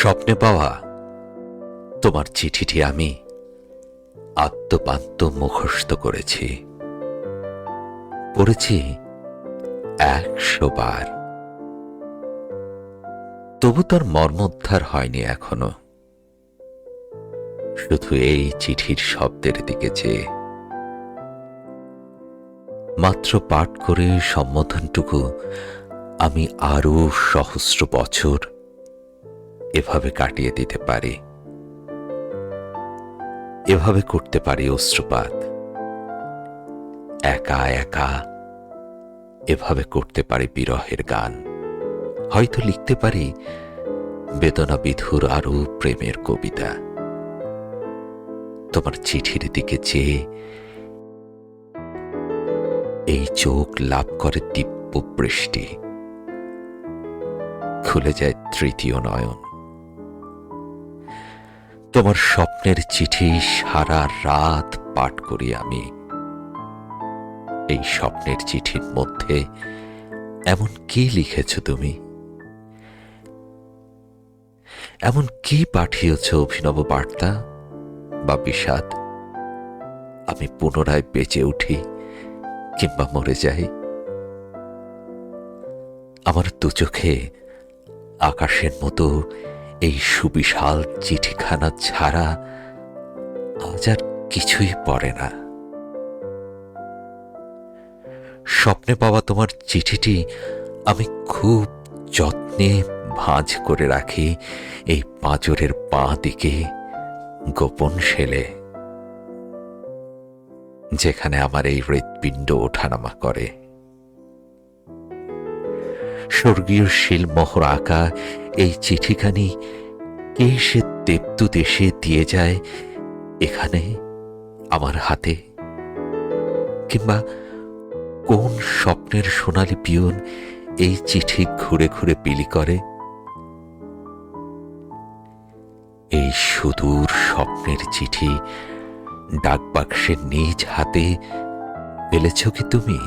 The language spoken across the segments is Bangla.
স্বপ্নে পাওয়া তোমার চিঠিটি আমি আত্মপান্ত মুখস্থ করেছি। পড়েছি একশো বার। তবু তার মর্মোদ্ধার হয়নি এখনও। শুধু এই চিঠির শব্দের দিকে চেয়ে। মাত্র পাঠ করে সম্বোধনটুকু আমি আরও সহস্র বছর এভাবে কাটিয়ে দিতে পারি। এভাবে করতে পারি অশ্রুপাত। একা একা এভাবে করতে পারি বিরহের গান। হয়তো লিখতে পারি বেদনা বিধুর আরও প্রেমের কবিতা। তোমার চিঠির দিকে চেয়ে এই চোখ লাভ করে দিব্য বৃষ্টি খুলে যায় তৃতীয় নয়ন। তোমার স্বপ্নের চিঠি সারা রাত পাঠ করি আমি। এই স্বপ্নের চিঠির মধ্যে এমন কি লিখেছ তুমি? এমন কি পাঠিয়েছ অভিনব বার্তা? বা বিষাদ? আমি পুনরায় বেঁচে উঠি কিংবা মরে যাই। আমার দু চোখে আকাশের মতো এই সুবিশাল চিঠিখানা ছাড়া আজ আর কিছুই পড়ে না। স্বপ্নে পাওয়া তোমার চিঠিটি আমি খুব যত্নে ভাঁজ করে রাখি এই পাঁজরের বাঁ দিকে গোপন সেলে, যেখানে আমার এই হৃৎপিণ্ড ওঠানামা করে। স্বর্গীয় শিলমোহর আঁকা এই চিঠিখানি কে সে দেবদু দেশে দিয়ে যায় এখানে আমার হাতে? কিংবা কোন স্বপ্নের সোনালি পিয়ন এই চিঠি ঘুরে ঘুরে বিলি করে? এই সুদূর স্বপ্নের চিঠি ডাকবাক্সের নিজ হাতে পেলেছ কি তুমি?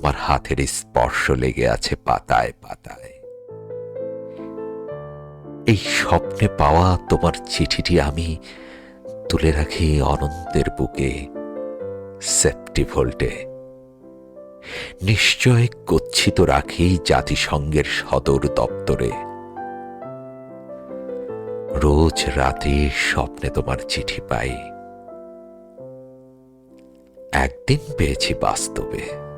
তোমার হাতের স্পর্শ লেগে আছে পাতায় পাতায়। এই স্বপ্নে পাওয়া তোমার চিঠিটি আমি তুলে রাখি অনন্তের বুকে সেপ্টি ভোল্টে নিশ্চয় গচ্ছিত রাখি জাতিসংঘের সদর দপ্তরে। রোজ রাতে স্বপ্নে তোমার চিঠি পাই। একদিন পেয়েছি বাস্তবে।